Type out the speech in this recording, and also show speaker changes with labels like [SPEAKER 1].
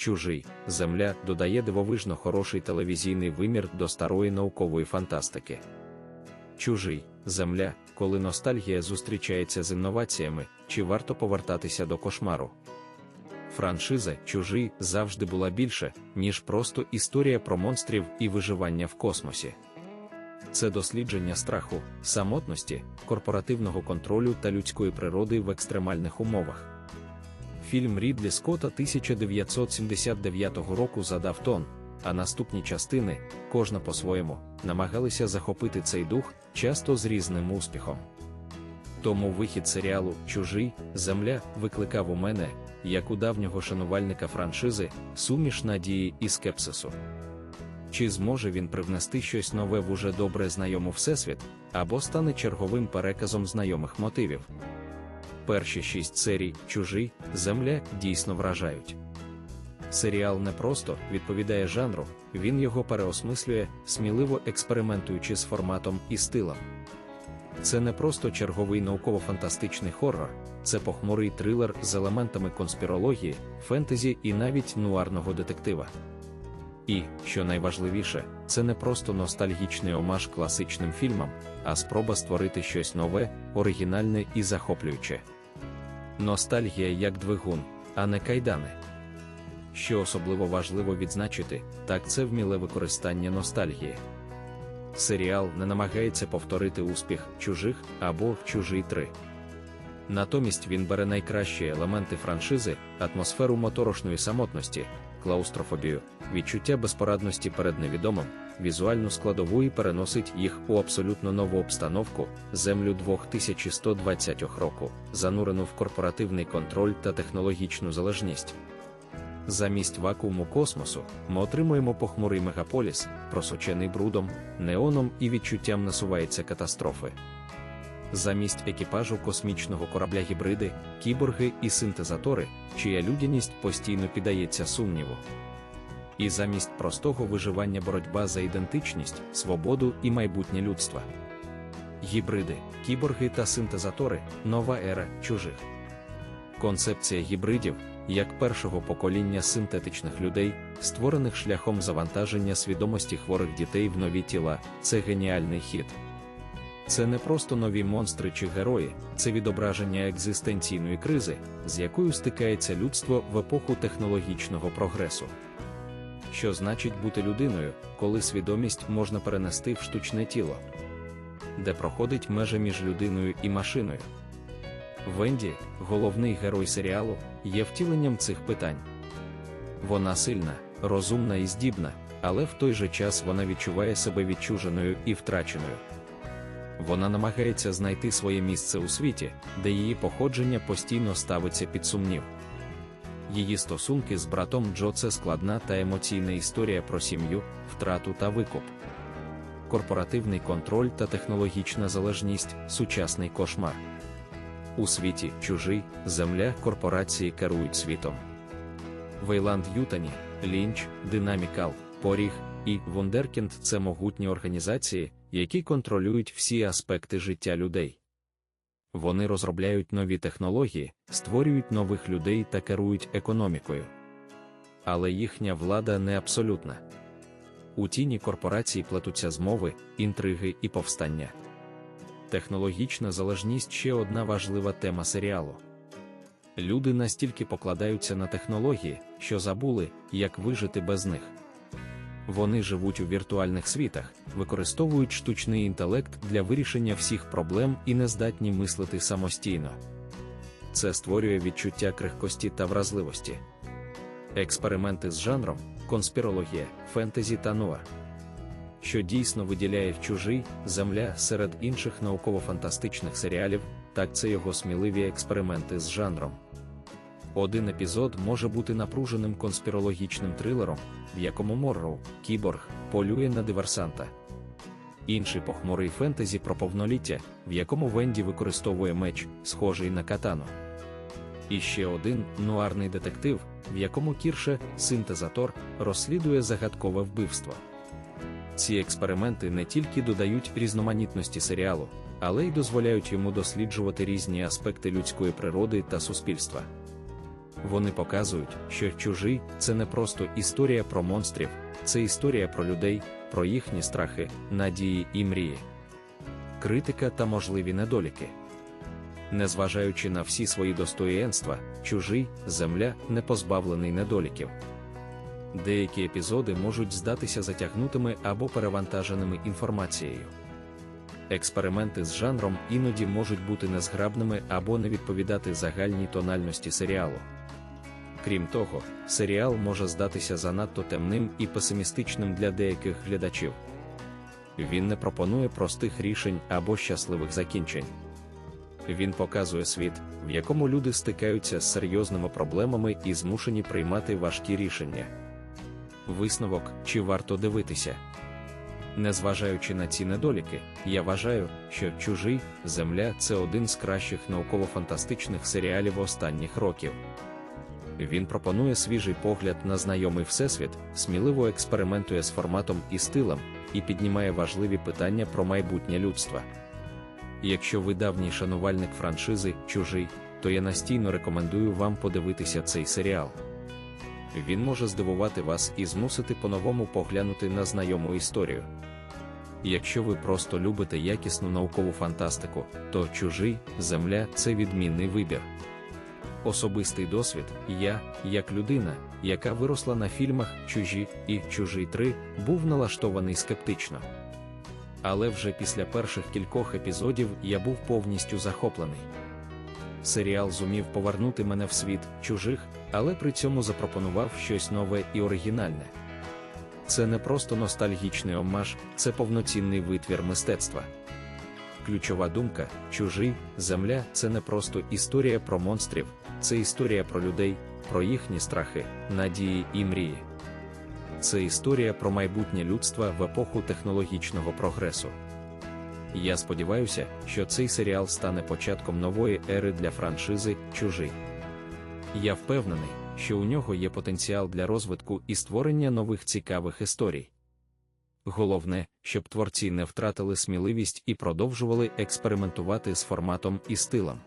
[SPEAKER 1] Чужий Земля додає дивовижно хороший телевізійний вимір до старої наукової фантастики. Чужий Земля, коли ностальгія зустрічається з інноваціями, чи варто повертатися до кошмару. Франшиза Чужий завжди була більше, ніж просто історія про монстрів і виживання в космосі. Це дослідження страху, самотності, корпоративного контролю та людської природи в екстремальних умовах. Фільм Рідлі Скотта 1979 року задав тон, а наступні частини, кожна по-своєму, намагалися захопити цей дух, часто з різним успіхом. Тому вихід серіалу Чужий Земля викликав у мене, як у давнього шанувальника франшизи, суміш надії і скепсису. Чи зможе він привнести щось нове в уже добре знайому всесвіт, або стане черговим переказом знайомих мотивів? Перші шість серій Чужий Земля дійсно вражають. Серіал не просто відповідає жанру, він його переосмислює, сміливо експериментуючи з форматом і стилем. Це не просто черговий науково-фантастичний хоррор, це похмурий трилер з елементами конспірології, фентезі і навіть нуарного детектива. І, що найважливіше, це не просто ностальгічний омаж класичним фільмам, а спроба створити щось нове, оригінальне і захоплююче. Ностальгія як двигун, а не кайдани. Що особливо важливо відзначити, так це вміле використання ностальгії. Серіал не намагається повторити успіх чужих або чужий 3. Натомість він бере найкращі елементи франшизи, атмосферу моторошної самотності, клаустрофобію, відчуття безпорадності перед невідомим, візуальну складову і переносить їх у абсолютно нову обстановку, землю 2120 року, занурену в корпоративний контроль та технологічну залежність. Замість вакууму космосу ми отримуємо похмурий мегаполіс, просочений брудом, неоном і відчуттям насувається катастрофи. Замість екіпажу космічного корабля гібриди, кіборги і синтезатори, чия людяність постійно піддається сумніву. І замість простого виживання боротьба за ідентичність, свободу і майбутнє людства. Гібриди, кіборги та синтезатори нова ера чужих. Концепція гібридів як першого покоління синтетичних людей, створених шляхом завантаження свідомості хворих дітей в нові тіла, це геніальний хід. Це не просто нові монстри чи герої, це відображення екзистенційної кризи, з якою стикається людство в епоху технологічного прогресу. Що значить бути людиною, коли свідомість можна перенести в штучне тіло, де проходить межа між людиною і машиною? Венді, головний герой серіалу, є втіленням цих питань. Вона сильна, розумна і здібна, але в той же час вона відчуває себе відчуженою і втраченою. Вона намагається знайти своє місце у світі, де її походження постійно ставиться під сумнів. Її стосунки з братом Джо це складна та емоційна історія про сім'ю, втрату та викуп. Корпоративний контроль та технологічна залежність сучасний кошмар. У світі чужий, земля корпорації керують світом. Вейланд Ютані, Лінч, Динамікал, Поріг і Вундеркінд це могутні організації, які контролюють всі аспекти життя людей. Вони розробляють нові технології, створюють нових людей та керують економікою. Але їхня влада не абсолютна. У тіні корпорацій плетуться змови, інтриги і повстання. Технологічна залежність ще одна важлива тема серіалу. Люди настільки покладаються на технології, що забули, як вижити без них. Вони живуть у віртуальних світах, використовують штучний інтелект для вирішення всіх проблем і не здатні мислити самостійно. Це створює відчуття крихкості та вразливості. Експерименти з жанром, конспірологія, фентезі та нуар що дійсно виділяє чужий земля серед інших науково-фантастичних серіалів, так це його сміливі експерименти з жанром. Один епізод може бути напруженим конспірологічним трилером, в якому Морроу, кіборг, полює на диверсанта. Інший похмурий фентезі про повноліття, в якому Венді використовує меч, схожий на катану. І ще один нуарний детектив, в якому Кірше, синтезатор, розслідує загадкове вбивство. Ці експерименти не тільки додають різноманітності серіалу, але й дозволяють йому досліджувати різні аспекти людської природи та суспільства. Вони показують, що чужий це не просто історія про монстрів, це історія про людей, про їхні страхи, надії і мрії. Критика та можливі недоліки. Незважаючи на всі свої достоєнства, чужий земля не позбавлений недоліків. Деякі епізоди можуть здатися затягнутими або перевантаженими інформацією. Експерименти з жанром іноді можуть бути незграбними або не відповідати загальній тональності серіалу. Крім того, серіал може здатися занадто темним і песимістичним для деяких глядачів. Він не пропонує простих рішень або щасливих закінчень. Він показує світ, в якому люди стикаються з серйозними проблемами і змушені приймати важкі рішення. Висновок, чи варто дивитися. Незважаючи на ці недоліки, я вважаю, що чужий земля це один з кращих науково-фантастичних серіалів останніх років. Він пропонує свіжий погляд на знайомий всесвіт, сміливо експериментує з форматом і стилем, і піднімає важливі питання про майбутнє людства. Якщо ви давній шанувальник франшизи Чужий, то я настійно рекомендую вам подивитися цей серіал. Він може здивувати вас і змусити по-новому поглянути на знайому історію. Якщо ви просто любите якісну наукову фантастику, то чужий земля це відмінний вибір. Особистий досвід, я, як людина, яка виросла на фільмах Чужі і Чужий 3, був налаштований скептично. Але вже після перших кількох епізодів я був повністю захоплений. Серіал зумів повернути мене в світ чужих, але при цьому запропонував щось нове і оригінальне. Це не просто ностальгічний омаж, це повноцінний витвір мистецтва. Ключова думка чужий земля це не просто історія про монстрів, це історія про людей, про їхні страхи, надії і мрії. Це історія про майбутнє людства в епоху технологічного прогресу. Я сподіваюся, що цей серіал стане початком нової ери для франшизи Чужий. Я впевнений, що у нього є потенціал для розвитку і створення нових цікавих історій. Головне, щоб творці не втратили сміливість і продовжували експериментувати з форматом і стилем.